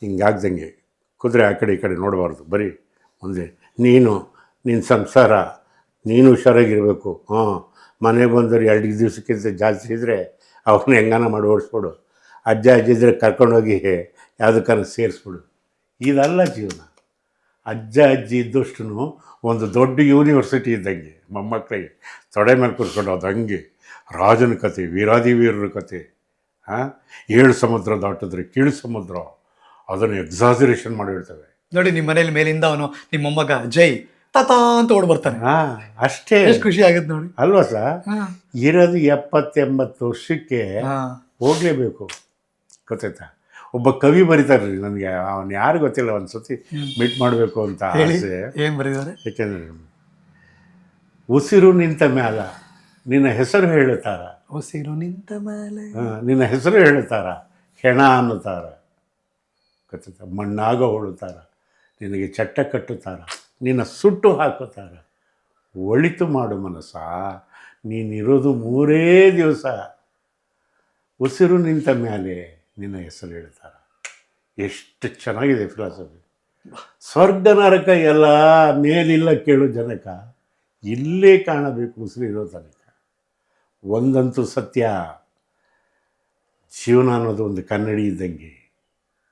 ಹಿಂಗಾಗ್ದಂಗೆ ಕುದುರೆ ಆ ಕಡೆ ಈ ಕಡೆ ನೋಡಬಾರ್ದು. ಬರೀ ಮುಂದೆ ನೀನು ನಿನ್ನ ಸಂಸಾರ, ನೀನು ಹುಷಾರಾಗಿರಬೇಕು. ಹ್ಞೂ, ಮನೆ ಬಂದವರು ಎರಡು ದಿವಸಕ್ಕಿಂತ ಜಾಸ್ತಿ ಇದ್ದರೆ ಅವ್ರನ್ನ ಹೆಂಗಾನ ಮಾಡಿ ಓಡಿಸ್ಬಿಡು. ಅಜ್ಜ, ಅಜ್ಜಿ ಇದ್ರೆ ಕರ್ಕೊಂಡೋಗಿ ಯಾವುದಕ್ಕನ ಸೇರಿಸ್ಬಿಡು. ಇದಲ್ಲ ಜೀವನ. ಅಜ್ಜ, ಅಜ್ಜಿ ಇದ್ದಷ್ಟು ಒಂದು ದೊಡ್ಡ ಯೂನಿವರ್ಸಿಟಿ ಇದ್ದಂಗೆ ಮೊಮ್ಮಕ್ಕಳಿಗೆ. ತೊಡೆ ಮೇಲೆ ಕೂರ್ಕೊಂಡು ಅದು ಹಂಗೆ. ರಾಜನ ಕತೆ, ವೀರಾದಿ ವೀರರ ಕತೆ. ಹಾಂ, ಏಳು ಸಮುದ್ರ ದಾಟಿದ್ರೆ ಕೀಳು ಸಮುದ್ರ. ಅದನ್ನು ಎಕ್ಸಾಜರೇಷನ್ ಮಾಡಿಬಿಡ್ತವೆ ನೋಡಿ ನಿಮ್ಮ ಮನೇಲಿ ಮೇಲಿಂದ ಅವನು ನಿಮ್ಮ ಮೊಮ್ಮಗ ಜೈ ತತಾ ಅಂತ ಓಡ್ ಬರ್ತಾನೆ. ಹಾ ಅಷ್ಟೇ. ಎಷ್ಟು ಖುಷಿ ಆಗುತ್ತೆ ನೋಡಿ. ಅಲ್ವಾ ಸರ್. ಇರೋದು ಎಪ್ಪತ್ತೆಂಬತ್ತು ವರ್ಷಕ್ಕೆ ಹೋಗ್ಲೇಬೇಕು. ಗೊತ್ತಾಯ್ತಾ? ಒಬ್ಬ ಕವಿ ಬರೀತಾರೆ ನನಗೆ ಅವನು ಯಾರು ಗೊತ್ತಿಲ್ಲ ಒಂದು ಸತಿ ಮೀಟ್ ಮಾಡಬೇಕು ಅಂತ ಆಸೆ. ಏನು ಬರೀತಾರೆ ಯಾಕೆಂದ್ರೆ ಉಸಿರು ನಿಂತ ಮ್ಯಾಲ ನಿನ್ನ ಹೆಸರು ಹೇಳುತ್ತಾರ. ಉಸಿರು ನಿಂತ ಮೇಲೆ ಆ, ನಿನ್ನ ಹೆಸರು ಹೇಳುತ್ತಾರ ಹೆಣ ಅನ್ನುತ್ತಾರ. ಗೊತ್ತಾಯ್ತಾ ಮಣ್ಣಾಗ ಹೊಳುತ್ತಾರ ನಿನಗೆ ಚಟ್ಟ ಕಟ್ಟುತ್ತಾರ. ನಿನ್ನ ಸುಟ್ಟು ಹಾಕುತ್ತಾರ. ಒಳಿತು ಮಾಡು ಮನಸ್ಸ. ನೀನಿರೋದು ಮೂರೇ ದಿವಸ. ಉಸಿರು ನಿಂತ ಮೇಲೆ ನಿನ್ನ ಹೆಸರು ಹೇಳ್ತಾರ. ಎಷ್ಟು ಚೆನ್ನಾಗಿದೆ ಫಿಲಾಸಫಿ ಸ್ವರ್ಗ, ನರಕ ಎಲ್ಲ ಮೇಲಿಲ್ಲ ಕೇಳು ಜನಕ. ಇಲ್ಲೇ ಕಾಣಬೇಕು ಉಸಿರು ಇರೋ ತನಕ. ಒಂದಂತೂ ಸತ್ಯ. ಜೀವನ ಅನ್ನೋದು ಒಂದು ಕನ್ನಡಿ ಇದ್ದಂಗೆ.